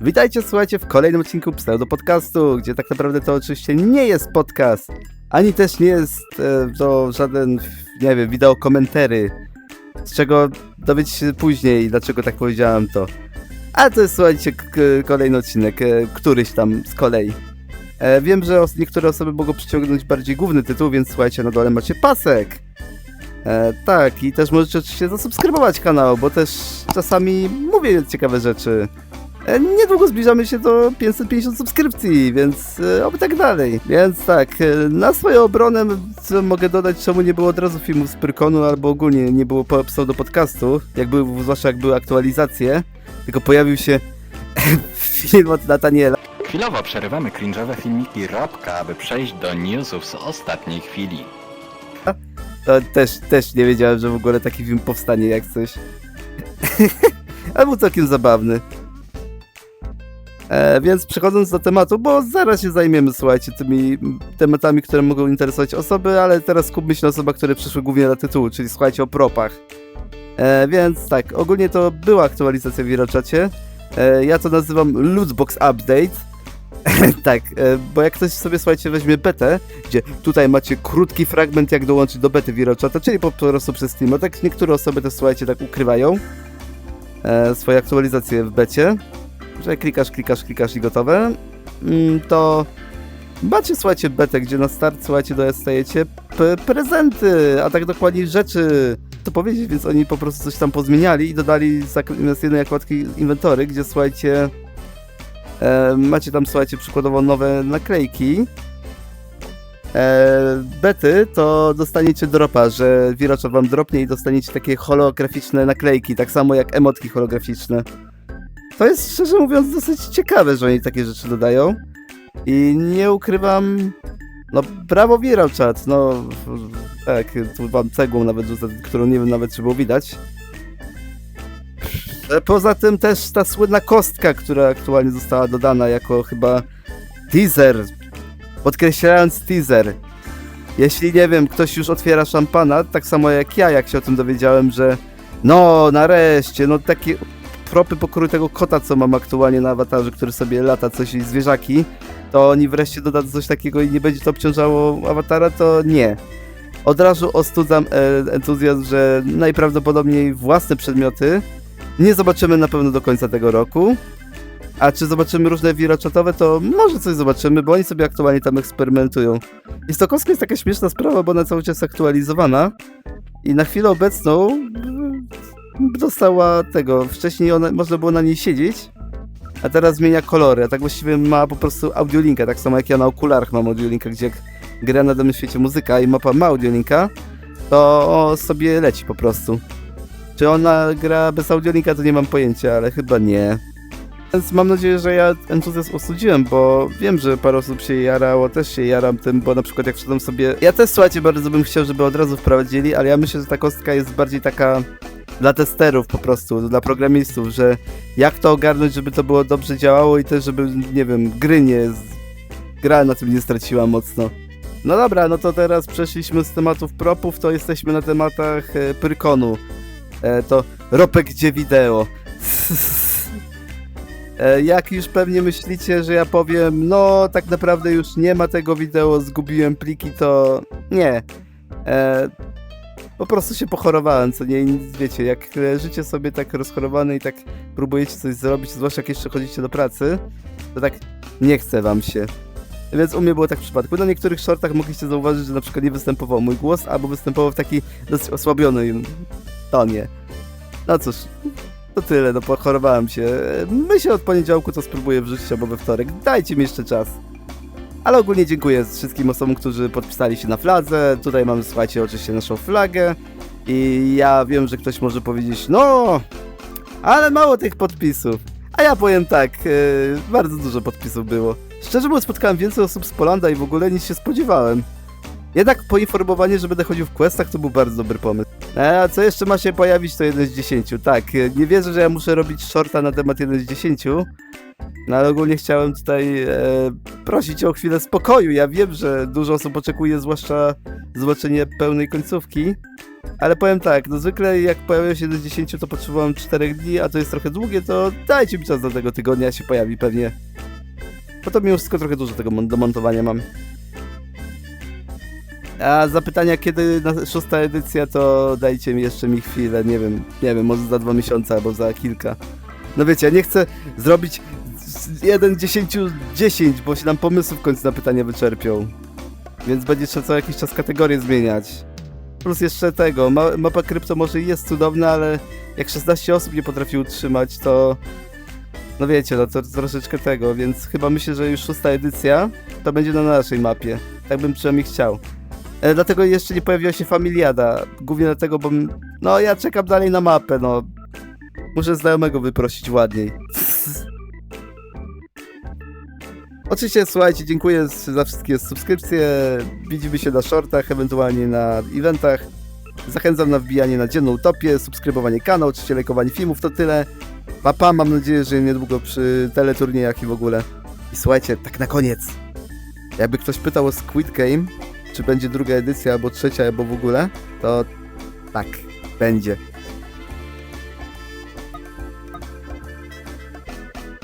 Witajcie, słuchajcie, w kolejnym odcinku Pseudo Podcastu, gdzie tak naprawdę to oczywiście nie jest podcast, ani też nie jest e, to żaden, nie wiem, wideo komentary, z czego dowiecie się później, dlaczego tak powiedziałem to. A to jest, słuchajcie, kolejny odcinek, e, któryś tam z kolei. E, wiem, że os- niektóre osoby mogą przyciągnąć bardziej główny tytuł, więc słuchajcie, na dole macie pasek. E, tak, i też możecie oczywiście zasubskrybować kanał, bo też czasami mówię ciekawe rzeczy. E, Niedługo zbliżamy się do 550 subskrypcji, więc e, oby tak dalej. Więc tak, e, na swoją obronę co mogę dodać, czemu nie było od razu filmu z Pyrkonu, albo ogólnie nie było pseudo podcastu, jak były, zwłaszcza jak były aktualizacje, tylko pojawił się film od Nataniela. Chwilowo przerywamy cringe'owe filmiki Robka, aby przejść do newsów z ostatniej chwili. To też, też nie wiedziałem, że w ogóle taki film powstanie jak coś. Ale był całkiem zabawny. E, więc przechodząc do tematu, bo zaraz się zajmiemy, słuchajcie, tymi tematami, które mogą interesować osoby, ale teraz skupmy się na osobach, które przyszły głównie na tytuł, czyli słuchajcie o propach. E, więc tak, ogólnie to była aktualizacja w Wiroczacie. E, ja to nazywam Lootbox Update. tak, e, bo jak ktoś sobie, słuchajcie, weźmie betę, gdzie tutaj macie krótki fragment, jak dołączyć do bety Wirochata, czyli po prostu przez Steam. Tak niektóre osoby też, słuchajcie, tak ukrywają e, swoje aktualizacje w becie, że klikasz, klikasz, klikasz i gotowe. Mm, to macie, słuchajcie, betę, gdzie na start, słuchajcie, dostajecie prezenty, a tak dokładniej rzeczy, to powiedzieć, więc oni po prostu coś tam pozmieniali i dodali zamiast jednej zakładki inwentory, gdzie, słuchajcie, e, macie tam, słuchajcie, przykładowo nowe naklejki, e, bety, to dostaniecie dropa, że Wirocza wam dropnie i dostaniecie takie holograficzne naklejki, tak samo jak emotki holograficzne. To jest szczerze mówiąc dosyć ciekawe, że oni takie rzeczy dodają. I nie ukrywam. No, brawo Wirochat, no tak, tu wam cegłą nawet rzucę, którą nie wiem nawet czy było widać. E, Poza tym też ta słynna kostka, która aktualnie została dodana jako chyba teaser Podkreślając teaser. Jeśli nie wiem, ktoś już otwiera szampana, tak samo jak ja, jak się o tym dowiedziałem, że no nareszcie, no takie propy pokroju tego kota, co mam aktualnie na awatarze, który sobie lata coś i zwierzaki, to oni wreszcie dodadzą coś takiego i nie będzie to obciążało awatara, to nie. Od razu ostudzam e, entuzjazm, że najprawdopodobniej własne przedmioty nie zobaczymy na pewno do końca tego roku. A czy zobaczymy różne wiroczatowe, to może coś zobaczymy, bo oni sobie aktualnie tam eksperymentują. I Stokowska jest taka śmieszna sprawa, bo ona cały czas aktualizowana i na chwilę obecną dostała tego, wcześniej ona, można było na niej siedzieć, a teraz zmienia kolory, a tak właściwie ma po prostu audiolinka, tak samo jak ja na okularach mam audiolinka, gdzie jak gra na danym świecie muzyka i mapa ma audiolinka, to sobie leci po prostu. Czy ona gra bez audiolinka, to nie mam pojęcia, ale chyba nie. Więc mam nadzieję, że ja entuzjazm ostudziłem, bo wiem, że parę osób się jarało, też się jaram tym, bo na przykład jak wszedłem sobie... Ja też, słuchajcie, bardzo bym chciał, żeby od razu wprowadzili, ale ja myślę, że ta kostka jest bardziej taka dla testerów po prostu, dla programistów, że jak to ogarnąć, żeby to było dobrze działało i też, żeby, nie wiem, gry nie... Gra na tym nie straciła mocno. No dobra, no to teraz przeszliśmy z tematów propów, to jesteśmy na tematach e, Pyrkonu. E, to Ropek gdzie wideo. E, Jak już pewnie myślicie, że ja powiem, no tak naprawdę już nie ma tego wideo, zgubiłem pliki, to nie. E, po prostu się pochorowałem, co nie, nic, wiecie, jak życie sobie tak rozchorowane i tak próbujecie coś zrobić, zwłaszcza jak jeszcze chodzicie do pracy, to tak nie chce wam się. Więc u mnie było tak w przypadku. Na niektórych shortach mogliście zauważyć, że na przykład nie występował mój głos, albo występował w taki dosyć osłabionym tonie. No cóż, to tyle, no pochorowałem się. Myślę od poniedziałku to spróbuję wrzucić albo we wtorek. Dajcie mi jeszcze czas. Ale ogólnie dziękuję wszystkim osobom, którzy podpisali się na fladze. Tutaj mamy, słuchajcie, oczywiście naszą flagę. I ja wiem, że ktoś może powiedzieć, no, ale mało tych podpisów. A ja powiem tak, e, bardzo dużo podpisów było. Szczerze mówiąc, spotkałem więcej osób z Polanda i w ogóle niż się spodziewałem. Jednak poinformowanie, że będę chodził w questach, to był bardzo dobry pomysł. E, a co jeszcze ma się pojawić, to 1 z 10. Tak, e, nie wierzę, że ja muszę robić shorta na temat 1 z 10. No ale ogólnie chciałem tutaj e, prosić o chwilę spokoju. Ja wiem, że dużo osób oczekuje, zwłaszcza zobaczenie pełnej końcówki. Ale powiem tak, no zwykle jak pojawia się 1 z 10, to potrzebowałem 4 dni, a to jest trochę długie, to dajcie mi czas do tego tygodnia, się pojawi pewnie. Bo to mimo wszystko trochę dużo tego mon- do montowania mam. A zapytania kiedy na szósta edycja, to dajcie mi jeszcze mi chwilę, nie wiem, nie wiem, może za dwa miesiące albo za kilka. No wiecie, ja nie chcę zrobić 1 10 10, bo się nam pomysły w końcu na pytania wyczerpią. Więc będzie trzeba co jakiś czas kategorie zmieniać. Plus jeszcze tego, ma, mapa krypto może i jest cudowna, ale jak 16 osób nie potrafi utrzymać, to no wiecie, no to troszeczkę tego, więc chyba myślę, że już szósta edycja to będzie na naszej mapie. Tak bym przynajmniej chciał. E, dlatego jeszcze nie pojawiła się Familiada. Głównie dlatego, bo no ja czekam dalej na mapę, no. Muszę znajomego wyprosić ładniej. Oczywiście, słuchajcie, dziękuję za wszystkie subskrypcje. Widzimy się na shortach, ewentualnie na eventach. Zachęcam na wbijanie na dzienną utopię, subskrybowanie kanału, oczywiście lajkowanie filmów, to tyle. Papa, mam nadzieję, że niedługo przy teleturniejach i w ogóle. I słuchajcie, tak na koniec. Jakby ktoś pytał o Squid Game, czy będzie druga edycja, albo trzecia, albo w ogóle, to tak, będzie.